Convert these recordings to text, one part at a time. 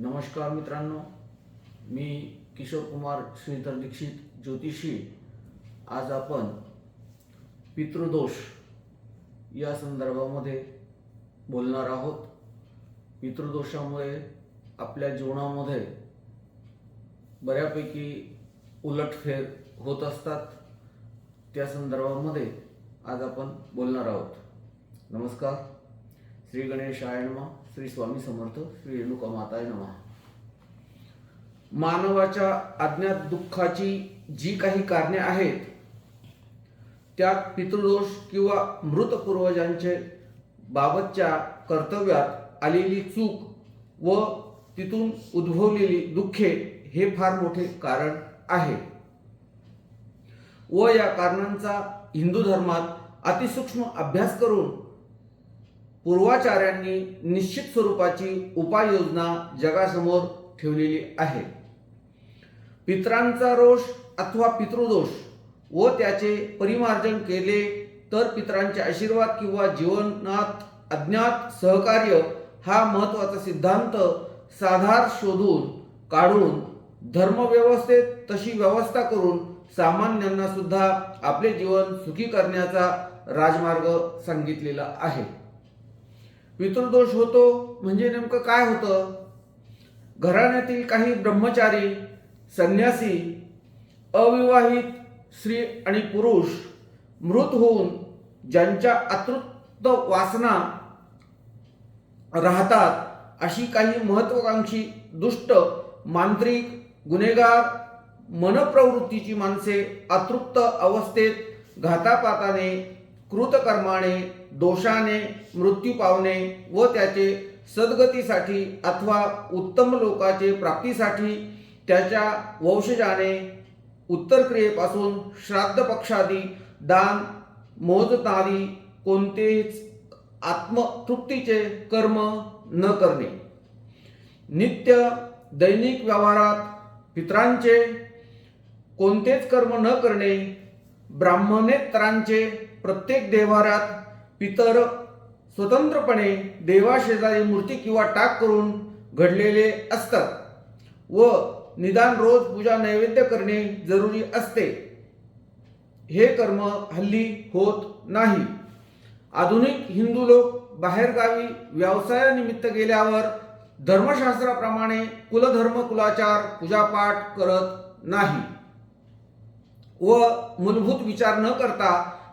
नमस्कार मित्रांनो मी किशोर कुमार श्रीधर दीक्षित ज्योतिषी. आज आपण पितृदोष या संदर्भामध्ये बोलणार आहोत. पितृदोषामुळे आपल्या जीवनामध्ये बऱ्यापैकी उलटफेर होत असतात. त्या संदर्भामध्ये आज आपण बोलणार आहोत. नमस्कार. श्री गणेश नमः. श्री स्वामी समर्थ श्री रेणुका माताय नमः. मानवाच्या अज्ञात दुःखाची जी काही कारणे आहेत त्यात पितृदोष किंवा मृत पूर्वजांचे बाबतच्या कर्तव्यात आलेली चूक व तिथून उद्भवलेली दुःखे हे फार मोठे कारण आहे. व या कारणांचा हिंदू धर्मात अतिसूक्ष्म अभ्यास करून पूर्वाचार्यांनी निश्चित स्वरूपाची उपाययोजना जगासमोर ठेवलेली आहे. पित्रांचा रोष अथवा पितृदोष व त्याचे परिमार्जन केले तर पित्रांचे आशीर्वाद किंवा जीवनात अज्ञात सहकार्य हा महत्त्वाचा सिद्धांत साधार शोधून काढून धर्मव्यवस्थेत तशी व्यवस्था करून सामान्यांना सुद्धा आपले जीवन सुखी करण्याचा राजमार्ग सांगितलेला आहे. पितृदोष होतो म्हणजे नेमकं काय होतं? घराण्यातील काही ब्रह्मचारी संन्यासी अविवाहित स्त्री आणि पुरुष मृत होऊन ज्यांच्या अतृप्त वासना राहतात अशी काही महत्वाकांक्षी दुष्ट मांत्रिक गुन्हेगार मनप्रवृत्तीची माणसे अतृप्त अवस्थेत घातापाताने कृतकर्माने दोषाने मृत्यू पावणे व त्याचे सद्गतीसाठी अथवा उत्तम लोकाचे प्राप्तीसाठी त्याच्या वंशजाने उत्तरक्रियेपासून श्राद्ध पक्षादी दान मोजतादी कोणतेच आत्मतृप्तीचे कर्म न करणे. नित्य दैनिक व्यवहारात पित्रांचे कोणतेच कर्म न करणे ब्राह्मणेतरांचे प्रत्येक देवाऱ्यात पितर स्वतंत्रपणे देवाशेजारी मूर्ती किंवा टाक करून घडलेले असतात व निदान रोज पूजा नैवेद्य करणे जरुरी असते. हे कर्म हल्ली होत नाही. आधुनिक हिंदू लोक बाहेरगावी व्यवसायानिमित्त गेल्यावर धर्मशास्त्राप्रमाणे कुलधर्म कुलाचार पूजापाठ करत नाही व मूलभूत विचार न करता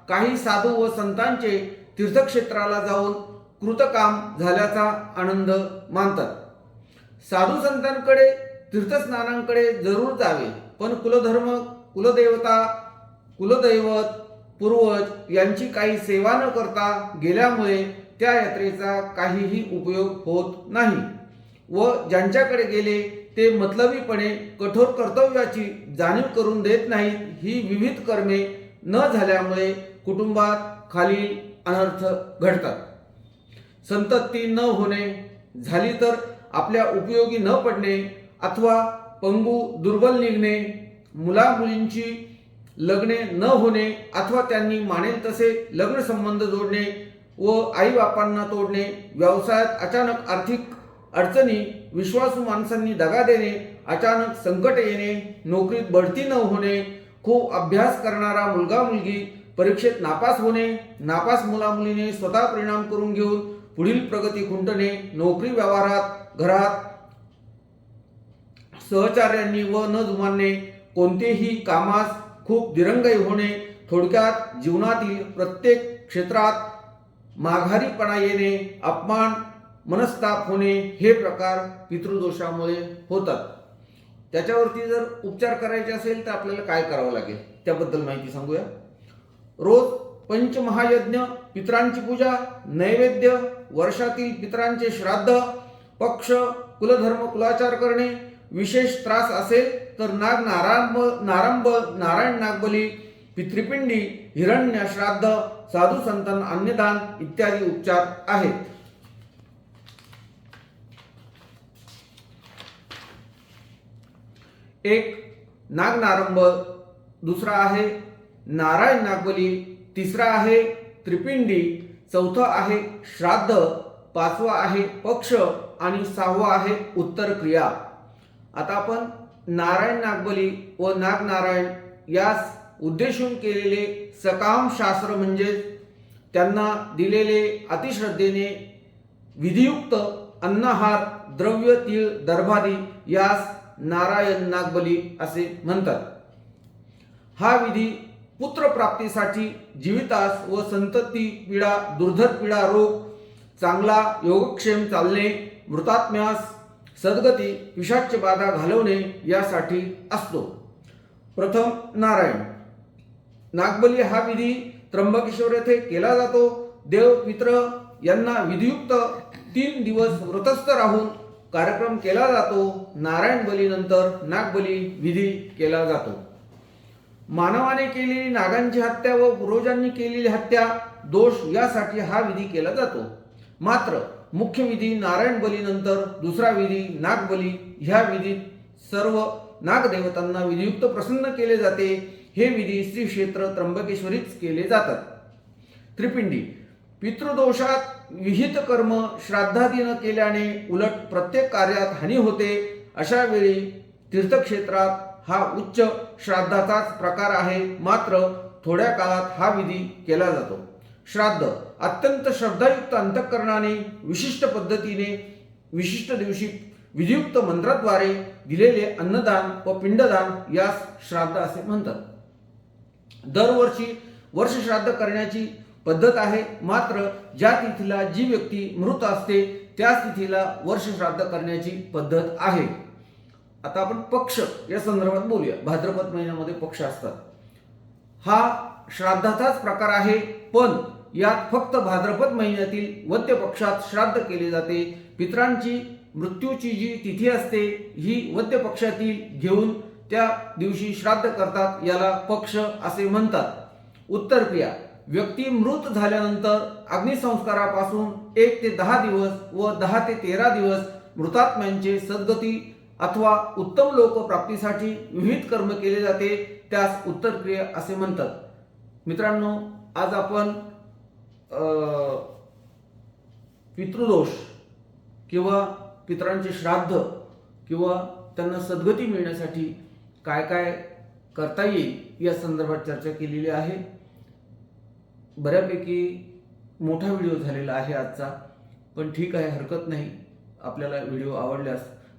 काही साधू व संतांचे तीर्थक्षेत्राला जाऊन कृतकाम झाल्याचा आनंद मानतात. साधू संतांकडे तीर्थस्नानांकडे जरूर जावे पण कुलधर्म कुलदेवता कुलदैवत पूर्वज यांची काही सेवा न करता गेल्यामुळे त्या यात्रेचा काहीही उपयोग होत नाही व ज्यांच्याकडे गेले ते मतलबीपणे कठोर कर्तव्याची जाणीव करून देत नाहीत ही विविध कर्मे न झाल्यामुळे कुटुंबात खालील अनर्थ घडतात. संतती न होणे झाली तर आपल्या उपयोगी न पडणे अथवा पंगू दुर्बल निघणे मुला मुलींची लग्ने न होणे अथवा त्यांनी मानेल तसे लग्न संबंध जोडणे व आई बापांना तोडणे व्यवसायात अचानक आर्थिक अडचणी विश्वासू माणसांनी दगा देणे अचानक संकट येणे नोकरीत बढती न होणे खूप अभ्यास करणारा मुलगा मुलगी परीक्षेत नापास होणे नापास मुलामुलीने स्वतः परिणाम करून घेऊन पुढील प्रगती खुंटणे नोकरी व्यवहारात घरात सहचार्यांनी व न जुमानणे कोणतेही कामास खूप दिरंगाई होणे थोडक्यात जीवनातील प्रत्येक क्षेत्रात माघारीपणा येणे अपमान मनस्ताप होणे हे प्रकार पितृदोषामुळे होतात. त्याच्यावरती जर उपचार करायचे असेल तर आपल्याला काय करावं लागेल? त्याबद्दल माहिती सांगूया. रोज पंचमहायज्ञ पित्रांची पूजा नैवेद्य वर्षातील पित्रांचे श्राद्ध पक्ष कुलधर्म कुलाचार करणे विशेष त्रास असेल तर नाग नारांब नारंब नारायण नागबली पितृपिंडी हिरण्य श्राद्ध साधू संतान अन्नदान इत्यादी उपचार आहेत. एक नाग नारंब दुसरा आहे नारायण नागबली तिसरा आहे त्रिपिंडी चौथा आहे श्राद्ध पाचवा आहे पक्ष आणि सहावा आहे उत्तर क्रिया आता आपण नारायण नागबली व नागनारायण यास उद्देशून केलेले सकाम शास्त्र म्हणजेच त्यांना दिलेले अतिश्रद्धेने विधियुक्त अन्नहार द्रव्य तीळ दर्भादी यास नारायण नागबली असे म्हणतात. हा विधी पुत्रप्राप्तीसाठी जीवितास व संतती पीडा दुर्धर पीडा रोग चांगला योगक्षेम चालणे मृतात्म्यास सद्गती विषाच्य बाधा घालवणे यासाठी असतो. प्रथम नारायण. नागबली हा विधी त्र्यंबकेश्वर येथे केला जातो. देव पित्र यांना विधियुक्त तीन दिवस व्रतस्थ राहून कार्यक्रम केला जातो. नारायण बलीनंतर नागबली विधी केला जातो. मानवाने केलेली नागांची हत्या व पूर्वजांनी केलेली हत्या दोष यासाठी हा विधी केला जातो. मात्र मुख्य विधी नारायण बलीनंतर दुसरा विधी नागबली ह्या विधीत सर्व नागदेवतांना विधियुक्त प्रसन्न केले जाते. हे विधी श्री क्षेत्र त्र्यंबकेश्वरीच केले जातात. त्रिपिंडी. पितृदोषात विहित कर्म श्राद्धादी न केल्याने उलट प्रत्येक कार्यात हानी होते. अशा वेळी तीर्थक्षेत्रात हा उच्च श्राद्धाचाच प्रकार आहे. मात्र थोड्या काळात हा विधी केला जातो. श्राद्ध अत्यंत श्रद्धायुक्त अंतःकरणाने विशिष्ट पद्धतीने विशिष्ट दिवशी विधियुक्त मंत्राद्वारे दिलेले अन्नदान व पिंडदान यास श्राद्ध असे म्हणतात. दरवर्षी वर्ष श्राद्ध करण्याची पद्धत आहे. मात्र ज्या तिथीला जी व्यक्ती मृत असते त्याच तिथीला वर्ष श्राद्ध करण्याची पद्धत आहे. आता आपण पक्ष या संदर्भात बोलूया. भाद्रपद महिन्यामध्ये पक्ष असतात. हा श्राद्धाचाच प्रकार आहे पण यात फक्त भाद्रपद महिन्यातील वद्य पक्षात श्राद्ध केले जाते. पित्रांची मृत्यूची जी तिथी असते ही वद्य पक्षातील घेऊन त्या दिवशी श्राद्ध करतात याला पक्ष असे म्हणतात. उत्तरक्रिया व्यक्ती मृत झाल्यानंतर अग्निसंस्कारापासून एक ते दहा दिवस व दहा ते तेरा दिवस मृतात्म्यांचे सद्गती अथवा उत्तम लोक प्राप्तीसाठी विविध कर्म केले जाते त्यास उत्तर क्रिया असे म्हणतात. मित्रांनो आज आपण पितृदोष किंवा पितरांचे श्राद्ध किंवा त्यांना सद्गती मिळण्यासाठी काय काय करता येईल या संदर्भात चर्चा केलेली आहे. बऱ्यापैकी मोठा व्हिडिओ झालेला आहे आजचा पण ठीक आहे हरकत नाही. आपल्याला व्हिडिओ आवडल्यास